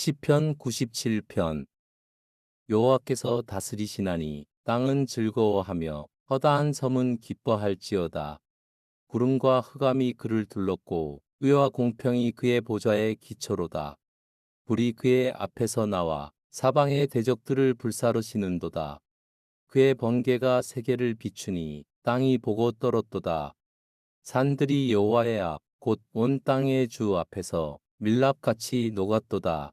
시편 97편 여호와께서 다스리시나니 땅은 즐거워하며 허다한 섬은 기뻐할지어다. 구름과 흑암이 그를 둘렀고 의와 공평이 그의 보좌의 기초로다. 불이 그의 앞에서 나와 사방의 대적들을 불사르시는도다. 그의 번개가 세계를 비추니 땅이 보고 떨었도다. 산들이 여호와의 앞 곧 온 땅의 주 앞에서 밀랍같이 녹았도다.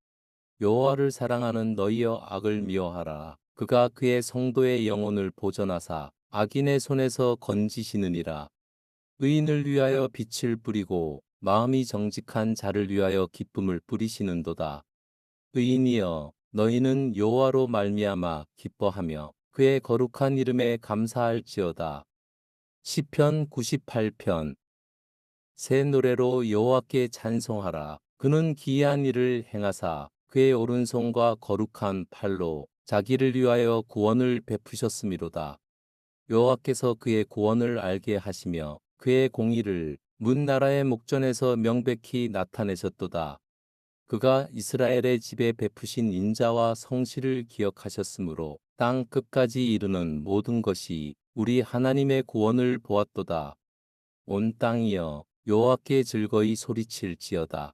여호와를 사랑하는 너희여 악을 미워하라. 그가 그의 성도의 영혼을 보전하사 악인의 손에서 건지시느니라. 의인을 위하여 빛을 뿌리고 마음이 정직한 자를 위하여 기쁨을 뿌리시는도다. 의인이여 너희는 여호와로 말미암아 기뻐하며 그의 거룩한 이름에 감사할지어다. 시편 98편 새 노래로 여호와께 찬송하라. 그는 기이한 일을 행하사 그의 오른손과 거룩한 팔로 자기를 위하여 구원을 베푸셨음이로다. 여호와께서 그의 구원을 알게 하시며 그의 공의를 문 나라의 목전에서 명백히 나타내셨도다. 그가 이스라엘의 집에 베푸신 인자와 성실을 기억하셨으므로 땅 끝까지 이르는 모든 것이 우리 하나님의 구원을 보았도다. 온 땅이여 여호와께 즐거이 소리칠지어다.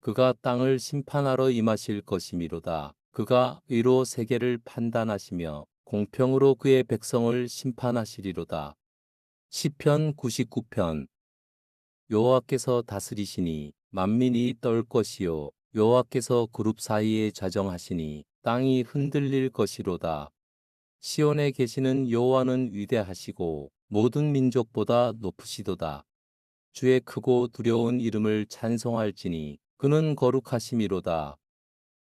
그가 땅을 심판하러 임하실 것이미로다. 그가 의로 세계를 판단하시며 공평으로 그의 백성을 심판하시리로다. 시편 99편 여호와께서 다스리시니 만민이 떨 것이요 여호와께서 그룹 사이에 좌정하시니 땅이 흔들릴 것이로다. 시온에 계시는 여호와는 위대하시고 모든 민족보다 높으시도다. 주의 크고 두려운 이름을 찬송할지니 그는 거룩하심이로다.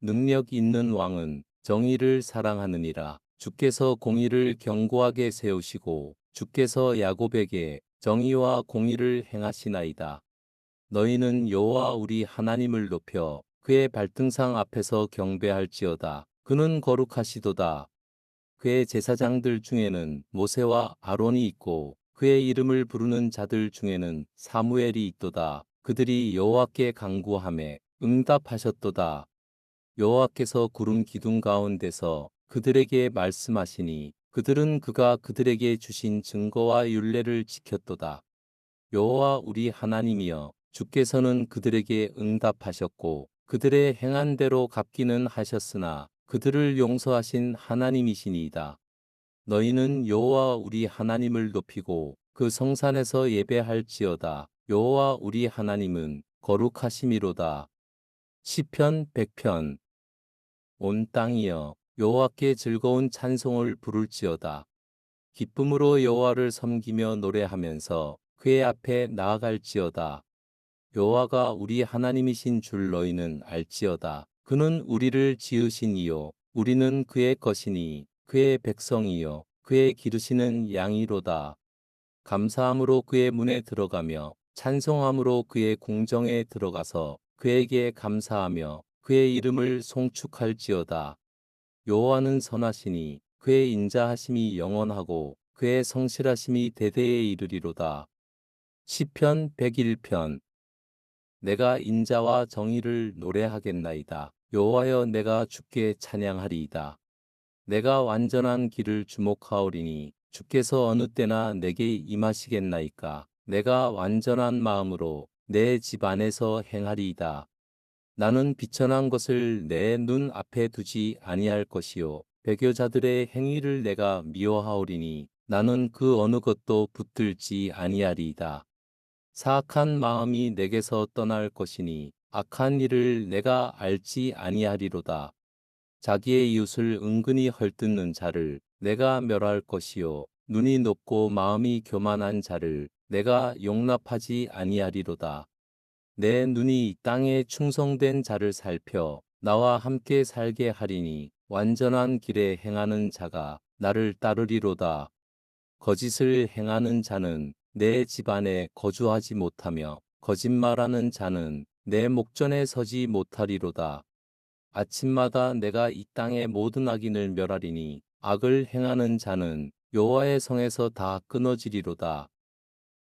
능력 있는 왕은 정의를 사랑하느니라. 주께서 공의를 견고하게 세우시고 주께서 야곱에게 정의와 공의를 행하시나이다. 너희는 여호와 우리 하나님을 높여 그의 발등상 앞에서 경배할지어다. 그는 거룩하시도다. 그의 제사장들 중에는 모세와 아론이 있고 그의 이름을 부르는 자들 중에는 사무엘이 있도다. 그들이 여호와께 간구함에 응답하셨도다. 여호와께서 구름 기둥 가운데서 그들에게 말씀하시니 그들은 그가 그들에게 주신 증거와 율례를 지켰도다. 여호와 우리 하나님이여 주께서는 그들에게 응답하셨고 그들의 행한 대로 갚기는 하셨으나 그들을 용서하신 하나님이시니이다. 너희는 여호와 우리 하나님을 높이고 그 성산에서 예배할지어다. 여호와 우리 하나님은 거룩하심이로다. 시편 100편 온 땅이여 여호와께 즐거운 찬송을 부를지어다. 기쁨으로 여호와를 섬기며 노래하면서 그의 앞에 나아갈지어다. 여호와가 우리 하나님이신 줄 너희는 알지어다. 그는 우리를 지으신 이요 우리는 그의 것이니 그의 백성이요 그의 기르시는 양이로다. 감사함으로 그의 문에 들어가며 찬송함으로 그의 궁정에 들어가서 그에게 감사하며 그의 이름을 송축할지어다. 여호와는 선하시니 그의 인자하심이 영원하고 그의 성실하심이 대대에 이르리로다. 시편 101편 내가 인자와 정의를 노래하겠나이다. 여호와여 내가 주께 찬양하리이다. 내가 완전한 길을 주목하오리니 주께서 어느 때나 내게 임하시겠나이까. 내가 완전한 마음으로 내 집 안에서 행하리이다. 나는 비천한 것을 내 눈 앞에 두지 아니할 것이요 배교자들의 행위를 내가 미워하오리니 나는 그 어느 것도 붙들지 아니하리이다. 사악한 마음이 내게서 떠날 것이니 악한 일을 내가 알지 아니하리로다. 자기의 이웃을 은근히 헐뜯는 자를 내가 멸할 것이요 눈이 높고 마음이 교만한 자를 내가 용납하지 아니하리로다. 내 눈이 이 땅에 충성된 자를 살펴 나와 함께 살게 하리니 완전한 길에 행하는 자가 나를 따르리로다. 거짓을 행하는 자는 내 집안에 거주하지 못하며 거짓말하는 자는 내 목전에 서지 못하리로다. 아침마다 내가 이 땅의 모든 악인을 멸하리니 악을 행하는 자는 여호와의 성에서 다 끊어지리로다.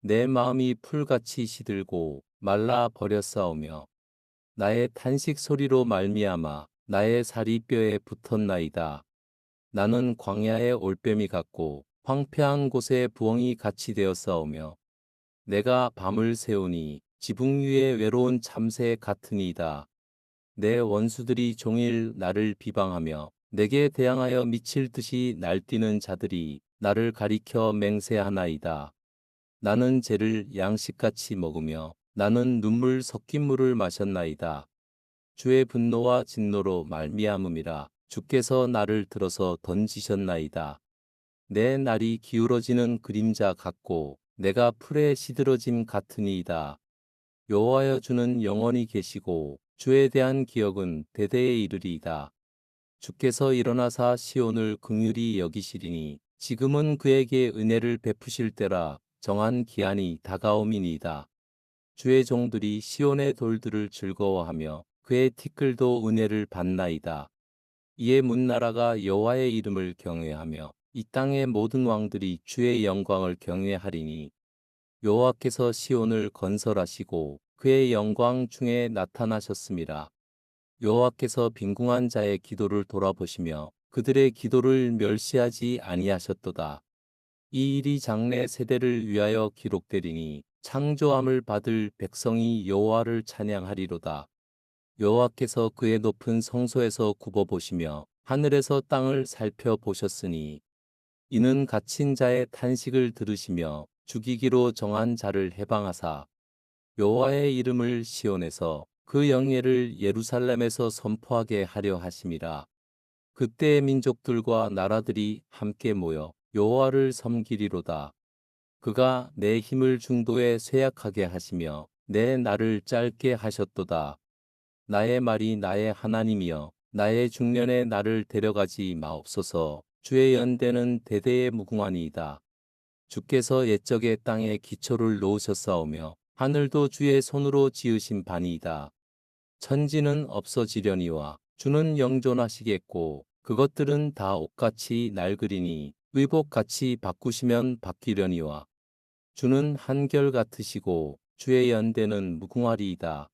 내 마음이 풀같이 시들고 말라 버렸사오며 나의 탄식 소리로 말미암아 나의 살이 뼈에 붙었나이다. 나는 광야의 올빼미 같고 황폐한 곳에 부엉이 같이 되었사오며 내가 밤을 새우니 지붕 위에 외로운 참새 같으니이다. 내 원수들이 종일 나를 비방하며 내게 대항하여 미칠 듯이 날뛰는 자들이 나를 가리켜 맹세하나이다. 나는 죄를 양식같이 먹으며 나는 눈물 섞인 물을 마셨나이다. 주의 분노와 진노로 말미암음이라 주께서 나를 들어서 던지셨나이다. 내 날이 기울어지는 그림자 같고 내가 풀에 시들어짐 같으니이다. 여호와여 주는 영원히 계시고 주에 대한 기억은 대대에 이르리이다. 주께서 일어나사 시온을 긍휼히 여기시리니 지금은 그에게 은혜를 베푸실 때라 정한 기한이 다가옴이니이다. 주의 종들이 시온의 돌들을 즐거워하며 그의 티끌도 은혜를 받나이다. 이에 문나라가 여호와의 이름을 경외하며 이 땅의 모든 왕들이 주의 영광을 경외하리니 여호와께서 시온을 건설하시고 그의 영광 중에 나타나셨습니다. 여호와께서 빈궁한 자의 기도를 돌아보시며 그들의 기도를 멸시하지 아니하셨도다. 이 일이 장래 세대를 위하여 기록되리니 창조함을 받을 백성이 여호와를 찬양하리로다. 여호와께서 그의 높은 성소에서 굽어 보시며 하늘에서 땅을 살펴보셨으니 이는 갇힌 자의 탄식을 들으시며 죽이기로 정한 자를 해방하사 여호와의 이름을 시온에서 그 영예를 예루살렘에서 선포하게 하려 하심이라. 그때의 민족들과 나라들이 함께 모여 여호와를 섬기리로다. 그가 내 힘을 중도에 쇠약하게 하시며 내 날을 짧게 하셨도다. 나의 말이 나의 하나님이여 나의 중년에 나를 데려가지 마옵소서 주의 연대는 대대의 무궁하니이다. 주께서 옛적의 땅에 기초를 놓으셨사오며 하늘도 주의 손으로 지으신 바니이다. 천지는 없어지려니와 주는 영존하시겠고 그것들은 다 옷같이 낡으리니 의복 같이 바꾸시면 바뀌려니와 주는 한결 같으시고 주의 연대는 무궁하리이다.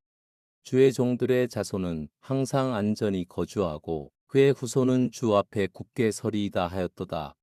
주의 종들의 자손은 항상 안전히 거주하고 그의 후손은 주 앞에 굳게 서리이다 하였도다.